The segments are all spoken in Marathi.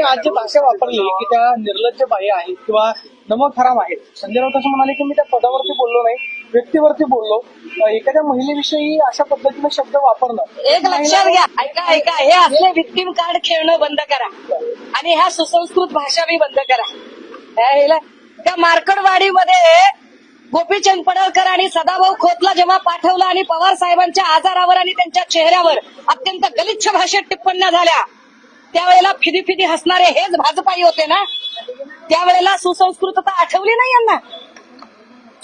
आज जी भाषा वापरली की त्या निर्लज्ज बाई आहेत किंवा नमक हराम आहेत. संजय राऊत असं म्हणाले की मी त्या पदावरती बोललो नाही व्यक्तीवरती बोललो. एखाद्या महिलेविषयी अशा पद्धतीने शब्द वापरणं. एक लक्षात घ्या ऐका ऐका. हे असले विक्टीम कार्ड खेळणं बंद करा. आणि ह्या सुसंस्कृत भाषा बी बंद करा. त्या मार्कडवाडीमध्ये गोपीचंद पडळकर आणि सदाभाऊ खोतला जेव्हा पाठवलं आणि पवार साहेबांच्या आजारावर आणि त्यांच्या चेहऱ्यावर अत्यंत गलिच्छ भाषेत टिप्पण्या झाल्या. त्यावेळेला फिदी फिदी हसणारे हेच भाजपाई होते ना? त्यावेळेला सुसंस्कृतता आठवली नाही यांना?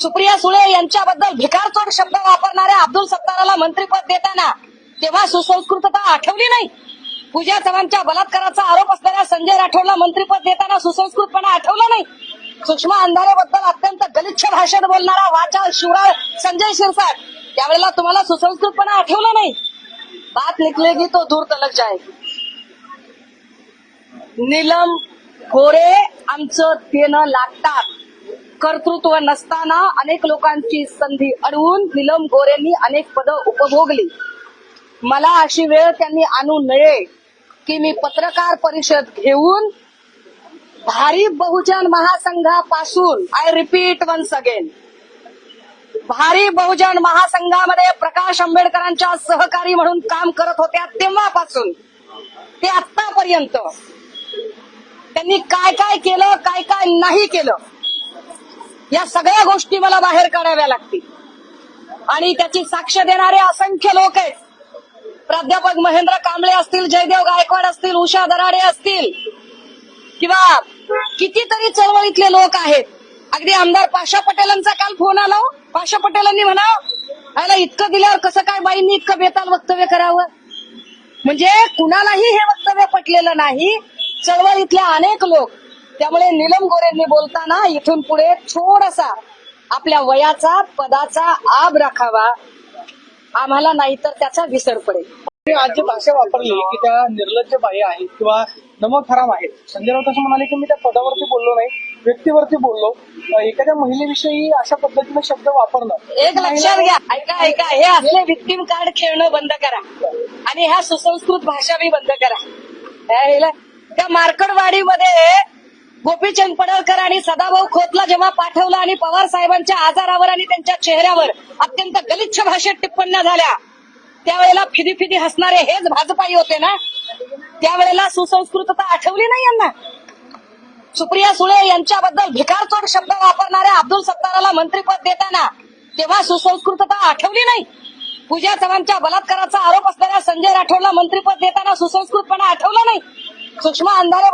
सुप्रिया सुळे यांच्याबद्दल भिकारचोट शब्द वापरणाऱ्या अब्दुल सत्ताराला मंत्रीपद देताना तेव्हा सुसंस्कृतता आठवली नाही? पूजा चव्हाणच्या बलात्काराचा आरोप असलेल्या संजय राठोडला मंत्रीपद देताना सुसंस्कृतपणा आठवला नाही? सुषमा अंधारेबद्दल अत्यंत गलिच्छ भाषेत बोलणारा वाचा शिवराळ संजय शिरसाट त्यावेळेला तुम्हाला सुसंस्कृतपणा आठवला नाही? बात निकलेगी तो दूर तलक जाएगी. नीलम गोरे आमचं तेनं लागतात. कर्तृत्व नसताना अनेक लोकांची संधी अडवून निलम गोरेंनी अनेक पदं उपभोगली. मला अशी वेळ त्यांनी आणू नये की मी पत्रकार परिषद घेऊन Bhari Bahujan महासंघापासून I repeat once again Bhari Bahujan महासंघामध्ये प्रकाश आंबेडकरांच्या सहकारी म्हणून काम करत होत्या तेव्हापासून ते आतापर्यंत त्यांनी काय काय केलं काय काय नाही केलं या सगळ्या गोष्टी मला बाहेर काढाव्या लागतील. आणि त्याची साक्ष देणारे असंख्य लोक आहेत. प्राध्यापक महेंद्र कांबळे असतील जयदेव गायकवाड असतील उषा दराडे असतील किंवा कितीतरी चळवळीतले लोक आहेत. अगदी आमदार पाशा पटेलांचा काल फोन आला हो. पाशा पटेलांनी म्हणा आयला इतकं दिल्यावर कसं काय बाईंनी इतकं बेताल वक्तव्य करावं? म्हणजे कुणालाही हे वक्तव्य पटलेलं नाही. चळवळीतले अनेक लोक. त्यामुळे नीलम गोरेंनी बोलताना इथून पुढे थोडासा आपल्या वयाचा पदाचा आब राखावा. आम्हाला नाहीतर त्याचा विसर पडेल. आज जी भाषा वापरली की त्या निर्लज्ज बाई आहेत किंवा नमक हराम आहेत. संजय राऊत असं म्हणाले की मी त्या पदावरती बोललो नाही व्यक्तीवरती बोललो. एखाद्या महिलेविषयी अशा पद्धतीने शब्द वापरणं. एक लक्षात घ्या. ऐका ऐका. हे असले विक्टीम कार्ड खेळणं बंद करा. आणि ह्या सुसंस्कृत भाषा बी बंद करा. त्या मार्कडवाडीमध्ये गोपीचंद पडळकर आणि सदाभाऊ खोतला जेव्हा पाठवलं आणि पवार साहेबांच्या आजारावर आणि त्यांच्या चेहऱ्यावर अत्यंत गलिच्छ भाषेत टिप्पण्या झाल्या त्यावेळेला फिदी फिदी हसणारे हेच भाजपाई होते ना? त्यावेळेला सुसंस्कृतता आठवली नाही यांना? सुप्रिया सुळे यांच्याबद्दल भिकारचोट शब्द वापरणाऱ्या अब्दुल सत्ताराला मंत्रीपद देताना तेव्हा सुसंस्कृतता आठवली नाही? पूजा चव्हाणच्या बलात्काराचा आरोप असणाऱ्या संजय राठोडला मंत्रीपद देताना सुसंस्कृतपणा आठवला नाही? सुषमा अंधारे